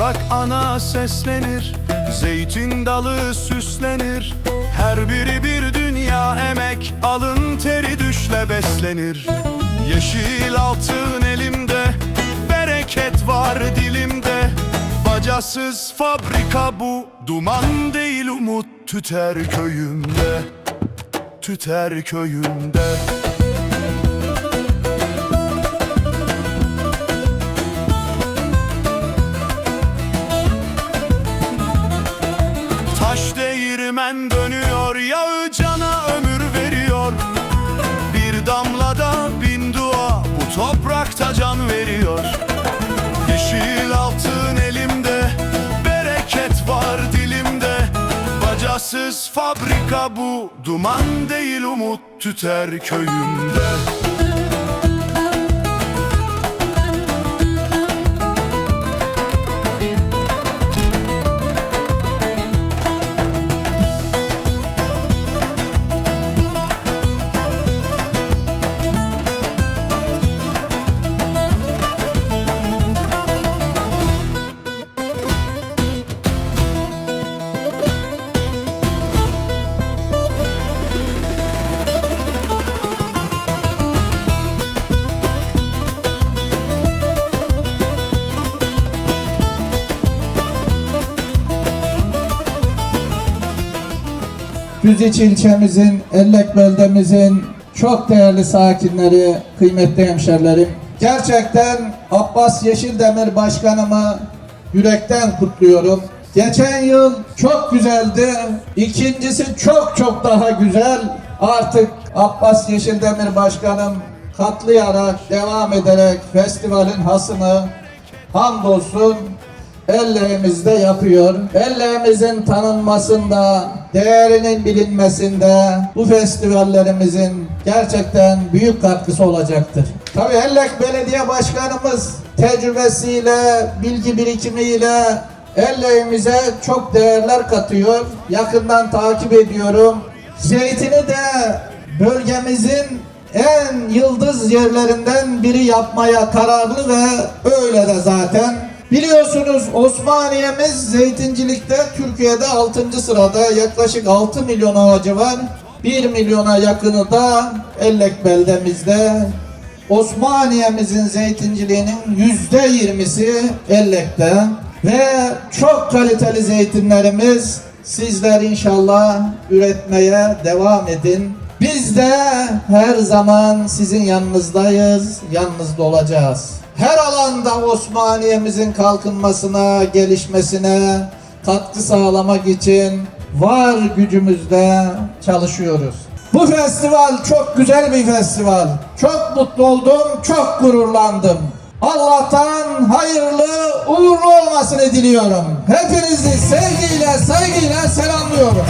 Toprak ana seslenir Zeytin dalı süslenir. Her biri bir dünya emek Alın teri düşle beslenir. Yeşil altın elimde Bereket var dilimde. Bacasız fabrika bu Duman değil umut tüter köyümde. Tüter köyümde can veriyor. Yeşil altın elimde Bereket var dilimde. Bacasız fabrika bu Duman değil umut tüter köyümde Düziç ilçemizin, Ellek beldemizin çok değerli sakinleri, kıymetli hemşerilerim. Gerçekten Abbas Yeşildemir Başkanımı yürekten kutluyorum. Geçen yıl çok güzeldi. İkincisi çok çok daha güzel. Artık Abbas Yeşildemir Başkanım katlayarak, devam ederek festivalin hasını hamdolsun ellerimizde yapıyor. Ellerimizin tanınmasında, değerinin bilinmesinde bu festivallerimizin gerçekten büyük katkısı olacaktır. Tabii Ellek Belediye Başkanımız tecrübesiyle, bilgi birikimiyle elleğimize çok değerler katıyor. Yakından takip ediyorum. Zeytini de bölgemizin en yıldız yerlerinden biri yapmaya kararlı ve öyle de zaten. Biliyorsunuz Osmaniye'miz zeytincilikte Türkiye'de 6. sırada yaklaşık 6 milyon ağacı var. 1 milyona yakını da Ellek beldemizde. Osmaniye'mizin zeytinciliğinin yüzde yirmisi Ellek'te. Ve çok kaliteli zeytinlerimiz sizler inşallah üretmeye devam edin. Biz de her zaman sizin yanınızdayız, yanınızda olacağız. Her alanda Osmaniye'mizin kalkınmasına, gelişmesine katkı sağlamak için var gücümüzle çalışıyoruz. Bu festival çok güzel bir festival. Çok mutlu oldum, çok gururlandım. Allah'tan hayırlı, uğurlu olmasını diliyorum. Hepinizi sevgiyle, saygıyla selamlıyorum.